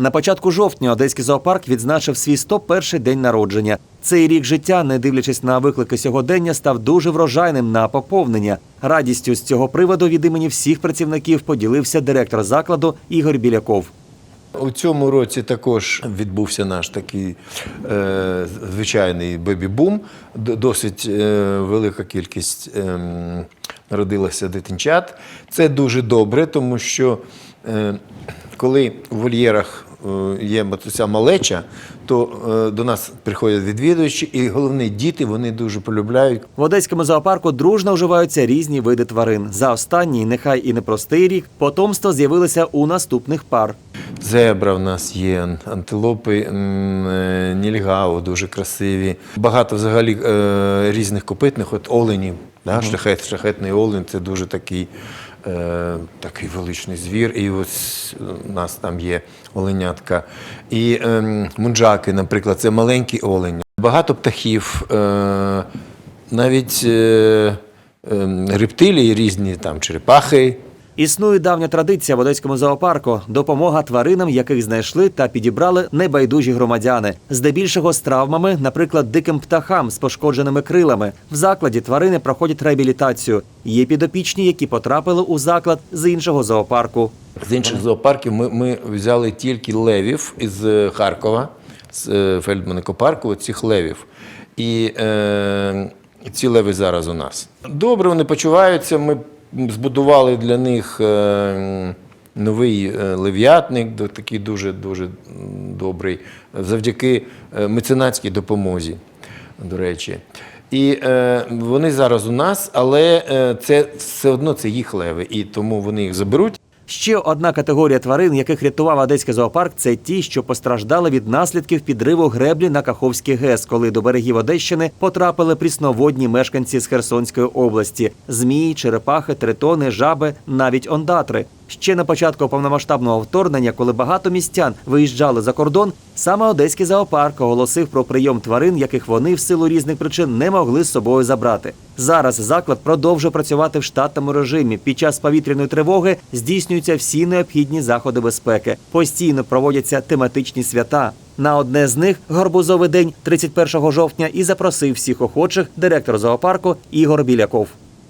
На початку жовтня Одеський зоопарк відзначив свій 101-й день народження. Цей рік життя, не дивлячись на виклики сьогодення, став дуже врожайним на поповнення. Радістю з цього приводу від імені всіх працівників поділився директор закладу Ігор Біляков. У цьому році також відбувся наш такий е, звичайний бебі-бум. Досить е, велика кількість е, народилося дитинчат. Це дуже добре, тому що е, коли у вольєрах є ця малеча, то е, до нас приходять відвідувачі, і головне, діти вони дуже полюбляють В одеському зоопарку дружно вживаються різні види тварин. За останній, нехай і непростий рік, потомство з'явилося у наступних пар. Зебра в нас є, антилопи е, дуже красиві. Багато взагалі е, різних копитних, от оленів. Да? Шляхет, шляхетний олень це дуже такий, е, такий величний звір. І ось у нас там є оленятка. І е, мунджаки, наприклад, це маленькі олені. Багато птахів, е, навіть е, е, рептилії різні, там черепахи. Існує давня традиція в одеському зоопарку допомога тваринам, яких знайшли та підібрали небайдужі громадяни, здебільшого з травмами, наприклад, диким птахам з пошкодженими крилами. В закладі тварини проходять реабілітацію. Є підопічні, які потрапили у заклад з іншого зоопарку. З інших зоопарків ми, ми взяли тільки левів із е, Харкова, з е, Фельдманекопарку, цих левів. І е, ці леви зараз у нас. Добре, вони почуваються. Ми збудували для них е, новий е, лев'ятник, такий дуже дуже добрий, завдяки е, меценатській допомозі, до речі. І е, вони зараз у нас, але це все одно це їх леви, і тому вони їх заберуть. Ще одна категорія тварин, яких рятував одеський зоопарк, це ті, що постраждали від наслідків підриву греблі на Каховський ГЕС, коли до берегів Одещини потрапили прісноводні мешканці з Херсонської області: змії, черепахи, тритони, жаби, навіть ондатри. Ще на початку повномасштабного вторгнення, коли багато містян виїжджали за кордон, саме одеський зоопарк оголосив про прийом тварин, яких вони в силу різних причин не могли з собою забрати. Зараз заклад продовжує працювати в штатному режимі. Під час повітряної тривоги здійснюються всі необхідні заходи безпеки. Постійно проводяться тематичні свята. На одне з них гарбузовий день 31 жовтня і запросив всіх охочих директор зоопарку Ігор Біляков.